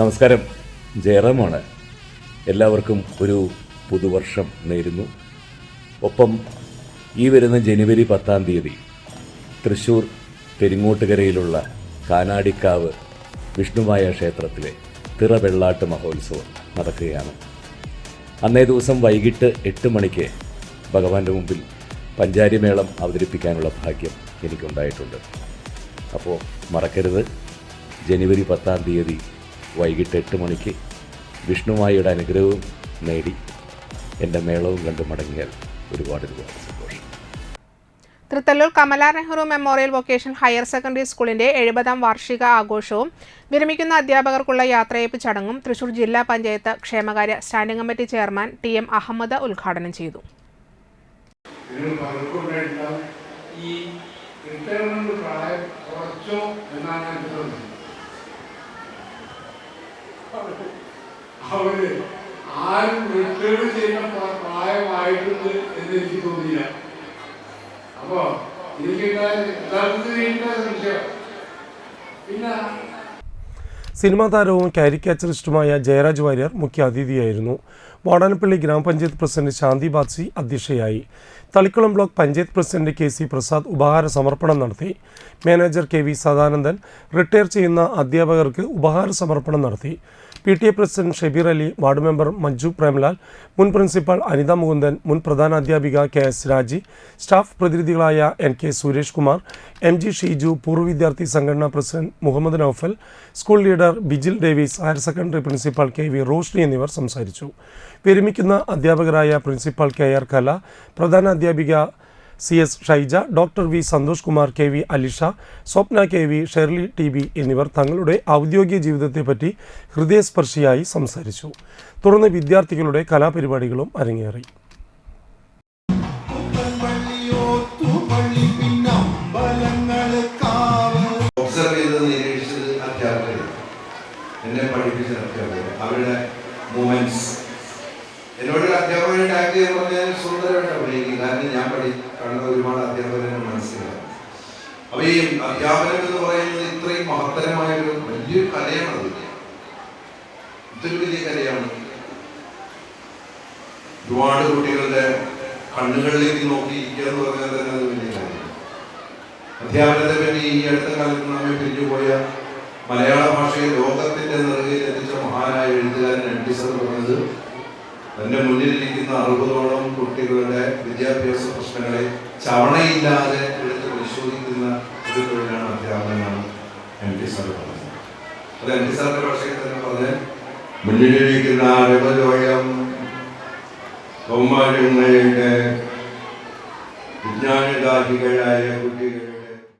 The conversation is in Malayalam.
നമസ്കാരം. ജയറാമാണ്. എല്ലാവർക്കും ഒരു പുതുവർഷം നേരുന്നു. ഒപ്പം ഈ വരുന്ന ജനുവരി പത്താം തീയതി തൃശ്ശൂർ പെരിങ്ങോട്ടുകരയിലുള്ള കാനാടിക്കാവ് വിഷ്ണുമായ ക്ഷേത്രത്തിലെ തിറവെള്ളാട്ട് മഹോത്സവം നടക്കുകയാണ്. അന്നേ ദിവസം വൈകിട്ട് എട്ട് മണിക്ക് ഭഗവാന്റെ മുമ്പിൽ പഞ്ചാരിമേളം അവതരിപ്പിക്കാനുള്ള ഭാഗ്യം എനിക്കുണ്ടായിട്ടുണ്ട്. അപ്പോൾ മറക്കരുത്. ജനുവരി പത്താം തീയതി വൈകിട്ട് എട്ട് മണിക്ക് വിഷ്ണുമായിയുടെ അനുഗ്രഹവും നേടി എന്റെ മേളവും കണ്ട് മടങ്ങിയാൽ ഒരുപാട് ഒരുപാട് സന്തോഷം. Thrithallur Kamala Nehru memorial vocational higher secondary സ്കൂളിന്റെ എഴുപതാം വാർഷിക ആഘോഷവും വിരമിക്കുന്ന അധ്യാപകർക്കുള്ള യാത്രയപ്പ് ചടങ്ങും തൃശൂർ ജില്ലാ പഞ്ചായത്ത് ക്ഷേമകാര്യ standing committee chairman T M Ahammed ഉദ്ഘാടനം ചെയ്തു. ഈ പ്രായം കുറച്ചോ എന്നാണ് അവർ ആരും റിട്ടയർ ചെയ്യുന്ന പ്ര- പ്രായമായിട്ടുണ്ട് എന്ന് എനിക്ക് തോന്നിയില്ല. അപ്പോ എനിക്ക് യഥാർത്ഥത്തിൽ സംശയം പിന്നെ സിനിമാ താരവും കാരിക്കാച്ചറിസ്റ്റുമായ ജയരാജ് വാര്യർ മുഖ്യ അതിഥിയായിരുന്നു വാടാനപ്പള്ളി ഗ്രാമപഞ്ചായത്ത് പ്രസിഡന്റ് ശാന്തി ബാദ്സി അധ്യക്ഷയായി. Thalikulam block panchayat president K C Prasad ഉപഹാര സമർപ്പണം നടത്തി. Manager K V Sadanandan retire ചെയ്യുന്ന അധ്യാപകർക്ക് ഉപഹാര സമർപ്പണം നടത്തി. P T A president Shabeer Ali ward member Manju Premlal മുൻ പ്രിൻസിപ്പൽ അനിത മുകുന്ദൻ മുൻ പ്രധാന അധ്യാപിക K S Raji staff പ്രതിനിധികളായ N K Suresh Kumar M G Sheeju പൂർവ വിദ്യാർത്ഥി സംഘടനാ president Muhammed Noufal school leader Bijil Davis higher secondary principal K V Roshni എന്നിവർ സംസാരിച്ചു. വിരമിക്കുന്ന അധ്യാപകരായ principal K R Kala പ്രധാനാധ്യാപിക C S Shaija doctor V Santhosh Kumar K V Alisha Swapna K V Shirley T B എന്നിവർ തങ്ങളുടെ ഔദ്യോഗിക ജീവിതത്തെപ്പറ്റി ഹൃദയസ്പർശിയായി സംസാരിച്ചു. തുടർന്ന് വിദ്യാർത്ഥികളുടെ കലാപരിപാടികളും അരങ്ങേറി. എന്നെ അവരുടെ മൂമെന്റ്സ് എന്നോട് അധ്യാപകനെ ടാഗ് ചെയ്യാൻ പറഞ്ഞാൽ സുന്ദരമായിട്ട് അഭിനയിക്കും. കാരണം ഞാൻ പഠി കണ്ട ഒരുപാട് അധ്യാപകരെ മനസ്സിലാക്കും അപ്പൊ ഈ അധ്യാപനം എന്ന് പറയുന്നത് ഇത്രയും മഹത്തരമായ ഒരു വലിയൊരു കലയാണ് അത്. ഇതൊരു വലിയ കലയാണ്. ഒരുപാട് കുട്ടികളുടെ കണ്ണുകളിലേക്ക് നോക്കിയിരിക്കുക എന്ന് പറഞ്ഞാൽ തന്നെ അത് വലിയ കാര്യമാണ്. അധ്യാപനത്തെ പറ്റി ഈ അടുത്ത കാലത്ത് നമ്മെ പിരിഞ്ഞുപോയ മലയാള ഭാഷയെ ലോകത്തിന്റെ നെറുകയിൽ എത്തിച്ച മഹാനായ എഴുത്തുകാരൻ എൻ ടി സർ പറഞ്ഞത് തന്റെ മുന്നിലിരിക്കുന്ന അറുപതോളം കുട്ടികളുടെ വിദ്യാഭ്യാസ പ്രശ്നങ്ങളെ ചവണയില്ലാതെ എടുത്ത് പരിശോധിക്കുന്ന ഒരു തൊഴിലാണ് അധ്യാപനമാണ് എം ടി സാർ പറഞ്ഞത്. അത് എം ടി സാറിന്റെ ഭാഷയിൽ തന്നെ പറഞ്ഞ് മുന്നിലിരിക്കുന്ന അറുപതോളം കുട്ടികൾ